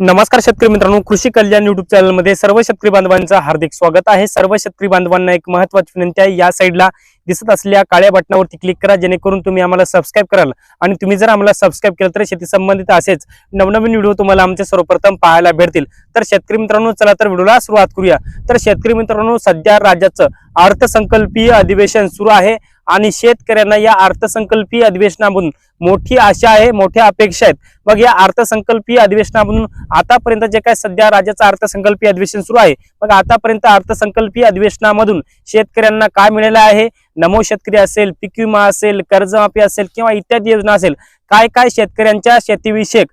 नमस्कार शेतकरी मित्रांनो कृषी कल्याण युट्यूब चॅनलमध्ये सर्व शेतकरी बांधवांचं हार्दिक स्वागत आहे. सर्व शेतकरी बांधवांना एक महत्वाची विनंती आहे या साईडला दिसत असलेल्या काळ्या बटनावरती क्लिक करा जेणेकरून तुम्ही आम्हाला सबस्क्राईब कराल. आणि तुम्ही जर आम्हाला सबस्क्राईब केलं तर शेती संबंधित असेच नवनवीन व्हिडिओ तुम्हाला आमचे सर्वप्रथम पाहायला भेटतील. तर शेतकरी मित्रांनो चला तर व्हिडिओला सुरुवात करूया. तर शेतकरी मित्रांनो सध्या राज्याचं अर्थसंकल्पीय अधिवेशन सुरू आहे. आणि शेतकऱ्यांना या अर्थसंकल्पीय अधिवेशनामधून मोठी आशा आहे मोठ्या अपेक्षा आहेत. मग या अर्थसंकल्पीय अधिवेशनामधून आतापर्यंत जे काय सध्या राज्याचं अर्थसंकल्पीय अधिवेशन सुरू आहे मग आतापर्यंत अर्थसंकल्पीय अधिवेशनामधून शेतकऱ्यांना काय मिळालं आहे? नमो शेतकरी असेल पीक विमा असेल कर्जमाफी असेल किंवा इत्यादी योजना असेल काय काय शेतकऱ्यांच्या शेतीविषयक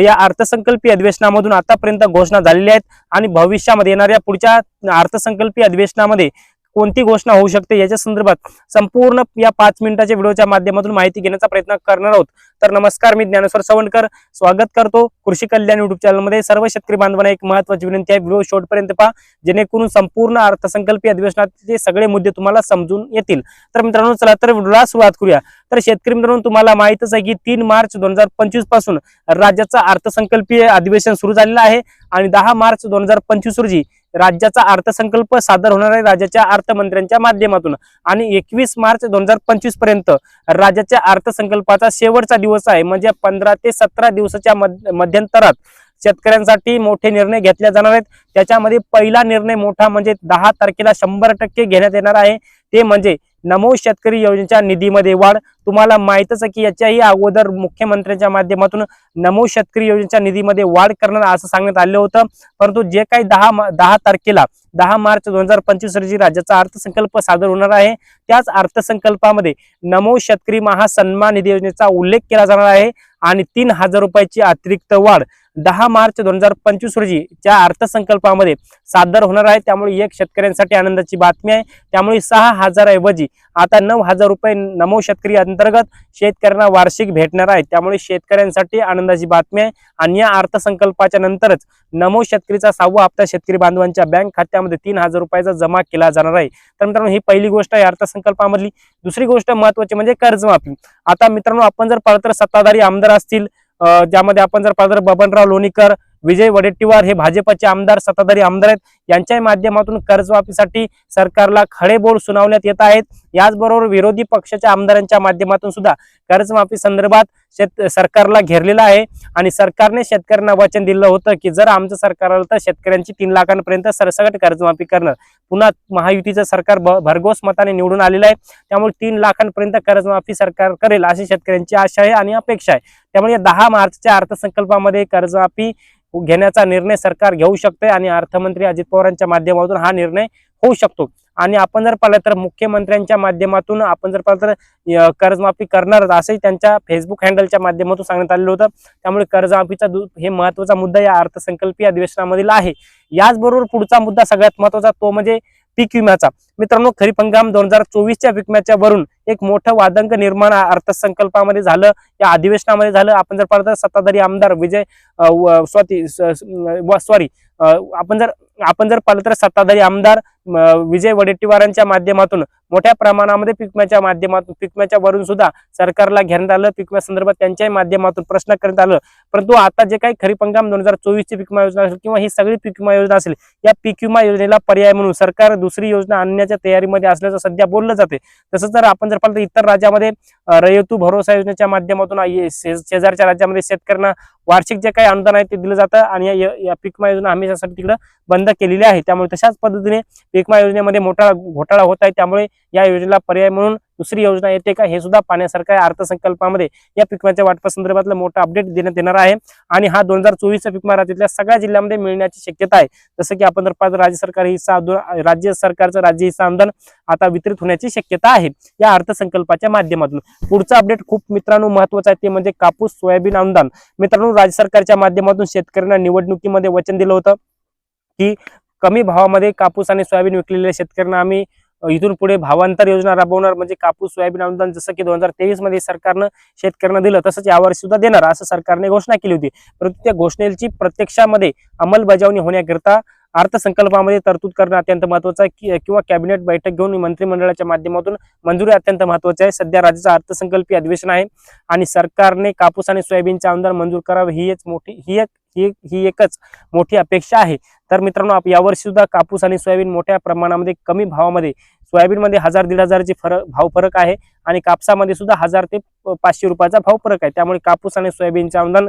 या अर्थसंकल्पीय अधिवेशनामधून आतापर्यंत घोषणा झालेल्या आहेत आणि भविष्यामध्ये येणाऱ्या पुढच्या अर्थसंकल्पीय अधिवेशनामध्ये कोणती घोषणा होऊ शकते याच्या संदर्भात संपूर्ण या पाच मिनिटाच्या व्हिडिओच्या माध्यमातून माहिती घेण्याचा प्रयत्न करणार आहोत. तर नमस्कार मी ज्ञानेश्वर सवणकर स्वागत करतो कृषी कल्याण युट्यूब चॅनलमध्ये सर्व शेतकरी बांधवांना एक महत्वाची विनंती आहे. व्हिडिओ शेवटपर्यंत पहा. जेणेकरून संपूर्ण अर्थसंकल्पीय अधिवेशनाचे सगळे मुद्दे तुम्हाला समजून येतील. तर मित्रांनो चला तर व्हिडिओला सुरुवात करूया. तर शेतकरी मित्रांनो तुम्हाला माहितच आहे की तीन मार्च दोन हजार पंचवीसपासून राज्याचं अर्थसंकल्पीय अधिवेशन सुरू झालेलं आहे आणि दहा मार्च दोन हजार पंचवीस रोजी राज्याचा अर्थसंकल्प सादर होणार आहे राज्याच्या अर्थमंत्र्यांच्या माध्यमातून. आणि एकवीस मार्च दोन हजार पंचवीसपर्यंत राज्याच्या अर्थसंकल्पाचा शेवटचा दिवस आहे. म्हणजे पंधरा ते सतरा दिवसाच्या मध्यंतरात शेतकऱ्यांसाठी मोठे निर्णय घेतले जाणार आहेत. त्याच्यामध्ये पहिला निर्णय मोठा म्हणजे दहा तारखेला शंभर टक्के घेण्यात येणार आहे. ते म्हणजे नमो शेतकरी योजनेच्या निधीमध्ये वाढ. तुम्हाला माहितच आहे की याच्याही अगोदर मुख्यमंत्र्यांच्या माध्यमातून नमो शेतकरी योजनेच्या निधीमध्ये वाढ करणार असं सांगण्यात आलं होतं. परंतु जे काही दहा दहा तारखेला दहा मार्च दोन हजार पंचवीस रोजी राज्याचा अर्थसंकल्प सादर होणार आहे. त्याच अर्थसंकल्पामध्ये नमो शेतकरी महासन्मान निधी योजनेचा उल्लेख केला जाणार आहे आणि तीन हजार रुपयाची अतिरिक्त वाढ दहा मार्च दोन हजार पंचवीस रोजी त्या अर्थसंकल्पामध्ये सादर होणार आहे. त्यामुळे एक शेतकऱ्यांसाठी आनंदाची बातमी आहे. त्यामुळे सहा हजारऐवजी आता नऊ हजार रुपये नमो शेतकरी अंतर्गत शेतकऱ्यांना वार्षिक भेटणार आहे. त्यामुळे शेतकऱ्यांसाठी आनंदाची बातमी आहे. आणि या अर्थसंकल्पाच्या नंतरच नमो शेतकरीचा सहावा हप्ता शेतकरी बांधवांच्या बँक खात्या खात्यामध्ये तीन हजार रुपयाचा जमा केला जाणार आहे. तर मित्रांनो ही पहिली गोष्ट आहे अर्थसंकल्पामधली. दुसरी गोष्ट महत्वाची म्हणजे कर्जमाफी. आता मित्रांनो आपण जर पाहिलं तर सत्ताधारी आमदार असतील ज्यामध्ये आपण जर पाहिलं तर बबनराव लोणीकर विजय वडेट्टीवार हे भाजपचे आमदार सत्ताधारी आमदार आहेत. यांच्या माध्यमातून कर्जमाफीसाठी सरकारला खडे बोल सुनावण्यात येत आहेत. याचबरोबर विरोधी पक्षाच्या आमदारांच्या माध्यमातून सुद्धा कर्जमाफी संदर्भात शेत सरकारला घेरलेला आहे. आणि सरकारने शेतकऱ्यांना वचन दिलं होतं की जर आमचं सरकार आलं तर शेतकऱ्यांची तीन लाखांपर्यंत सरसकट कर्जमाफी करणार पुन्हा महायुतीचं सरकार भ- भरघोस मताने निवडून आलेलं आहे. त्यामुळे तीन लाखांपर्यंत कर्जमाफी सरकार करेल अशी शेतकऱ्यांची आशा आहे आणि अपेक्षा आहे. त्यामुळे या दहा मार्चच्या अर्थसंकल्पामध्ये कर्जमाफी घेण्याचा निर्णय सरकार घेऊ शकते आणि अर्थमंत्री अजित पवारांच्या माध्यमातून हा निर्णय होऊ शकतो. आणि आपण जर पाहिलं तर मुख्यमंत्र्यांच्या माध्यमातून आपण जर पाहिलं तर कर्जमाफी करणारच असंही त्यांच्या फेसबुक हँडलच्या माध्यमातून सांगण्यात आलेलं होतं. त्यामुळे कर्जमाफीचा हे महत्त्वाचा मुद्दा या अर्थसंकल्पीय अधिवेशनामधील आहे. याचबरोबर पुढचा मुद्दा सगळ्यात महत्त्वाचा तो म्हणजे पीक विम्याचा. मित्रांनो खरीप हंगाम दोन हजार चोवीसच्या विकम्याच्या वरून एक मोठं वादंग निर्माण अर्थसंकल्पामध्ये झालं. या अधिवेशनामध्ये झालं. आपण जर पाहिलं तर सत्ताधारी आमदार विजय स्वाती सॉरी आपण जर आपण जर पाहिलं तर सत्ताधारी आमदार विजय वडेट्टीवारांच्या माध्यमातून मोठ्या प्रमाणामध्ये पिकम्याच्या माध्यमातून पिकम्याच्या वरून सुद्धा सरकारला घेण्यात आलं. पिकम्या संदर्भात त्यांच्याही माध्यमातून प्रश्न करण्यात आलं. परंतु आता जे काही खरीप हंगाम दोन हजार चोवीसची पीक विमा योजना असेल किंवा ही सगळी पीक विमा योजना असेल या पीक विमा योजनेला पर्याय म्हणून सरकार दुसरी योजना आणण्याच्या तयारीमध्ये असल्याचं सध्या बोललं जाते तसंच जर आपण जर पाहिलं तर इतर राज्यामध्ये रयतू भरोसा योजनेच्या माध्यमातून शेजारच्या राज्यामध्ये शेतकऱ्यांना वार्षिक जे काही अनुदान आहे ते दिलं जातं आणि या- या योजना हमेशासाठी तिकडं बंद केलेली आहे. त्यामुळे तशाच पद्धतीने पीकमा योजनेमध्ये मोठा घोटाळा होत आहे. त्यामुळे या योजनेला पर्याय म्हणून दुसरी योजना येते का? हे सुद्धा पाहण्यासारखं आहे. अर्थसंकल्पामध्ये या पिकमाच्या वाटपासंदर्भातलं मोठं अपडेट देण्यात येणार आहे. आणि हा दोन हजार चोवीसचा पिकमा राज्यातल्या सगळ्या जिल्ह्यामध्ये मिळण्याची शक्यता आहे. जसं की आपण जर पाहिलं राज्य सरकार हिस्सा राज्य सरकारचं राज्य हिस्सा अनुदान आता वितरित होण्याची शक्यता आहे या अर्थसंकल्पाच्या माध्यमातून. पुढचं अपडेट खूप मित्रांनो महत्त्वाचा आहे. ते म्हणजे कापूस सोयाबीन अनुदान. मित्रांनो राज्य सरकारच्या माध्यमातून शेतकऱ्यांना निवडणुकीमध्ये वचन दिलं होतं की कमी भावामध्ये कापूस आणि सोयाबीन विकलेल्या शेतकऱ्यांना आम्ही इथून पुढे भावांतर योजना राबवणार म्हणजे कापूस सोयाबीन अनुदान जसं की दोन हजार तेवीसमध्ये सरकारनं शेतकऱ्यांना दिलं तसंच यावर्षी सुद्धा देणार असं सरकारने घोषणा केली होती. परंतु त्या घोषणेची प्रत्यक्षामध्ये अंमलबजावणी होण्याकरिता अर्थसंकल्पामध्ये तरतूद करणं अत्यंत महत्वाचं आहे किंवा कॅबिनेट बैठक घेऊन मंत्रिमंडळाच्या माध्यमातून मंजुरी अत्यंत महत्वाची आहे. सध्या राज्याचं अर्थसंकल्पीय अधिवेशन आहे आणि सरकारने कापूस आणि सोयाबीनचे अनुदान मंजूर करावं ही एक मोठी ही एक ही ही एकच मोठी अपेक्षा आहे. तर मित्रांनो आप- यावर्षी सुद्धा कापूस आणि सोयाबीन मोठ्या प्रमाणामध्ये कमी भावामध्ये सोयाबीनमध्ये हजार दीड हजारची फरक भाव फरक आहे आणि कापसामध्ये सुद्धा हजार ते पाचशे रुपयाचा भाव फरक आहे. त्यामुळे कापूस आणि सोयाबीनचे अनुदान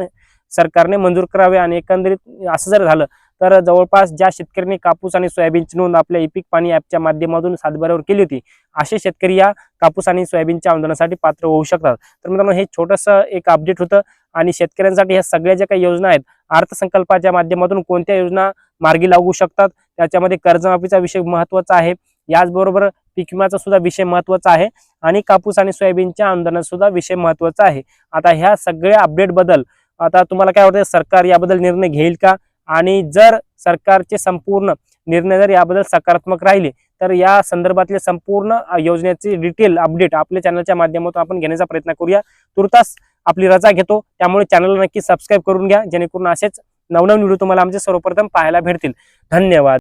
सरकारने मंजूर करावे आणि एकंदरीत असं जर झालं तर जवळपास ज्या शेतकऱ्यांनी कापूस आणि सोयाबीनची नोंद आपल्या इपिक पाणी ॲपच्या माध्यमातून सातबाऱ्यावर केली होती असे शेतकरी या कापूस आणि सोयाबीनच्या आंदोलनासाठी पात्र होऊ शकतात. तर मित्रांनो हे छोटंसं एक अपडेट होतं आणि शेतकऱ्यांसाठी ह्या सगळ्या ज्या काही योजना आहेत अर्थसंकल्पाच्या माध्यमातून कोणत्या योजना मार्गी लागू शकतात त्याच्यामध्ये कर्जमाफीचा विषय महत्त्वाचा आहे. याचबरोबर पीक विम्याचा सुद्धा विषय महत्त्वाचा आहे आणि कापूस आणि सोयाबीनच्या आंदोलनसुद्धा सुद्धा विषय महत्त्वाचा आहे. आता ह्या सगळ्या अपडेटबद्दल आता तुम्हाला काय वाटतं सरकार याबद्दल निर्णय घेईल का? आणि जर सरकारचे संपूर्ण निर्णय जर याबद्दल सकारात्मक राहिले तर या संदर्भातले संपूर्ण योजनेचे योजनेची डिटेल अपडेट आपल्या चॅनलच्या माध्यमातून आपण घेण्याचा प्रयत्न करूया. तुर्तास आपली रजा घेतो. त्यामुळे चॅनलला नक्की सबस्क्राईब करून घ्या. जेणेकरून असेच नवनवीन व्हिडिओ तुम्हाला आमचे सर्वप्रथम पाहायला भेटतील. धन्यवाद.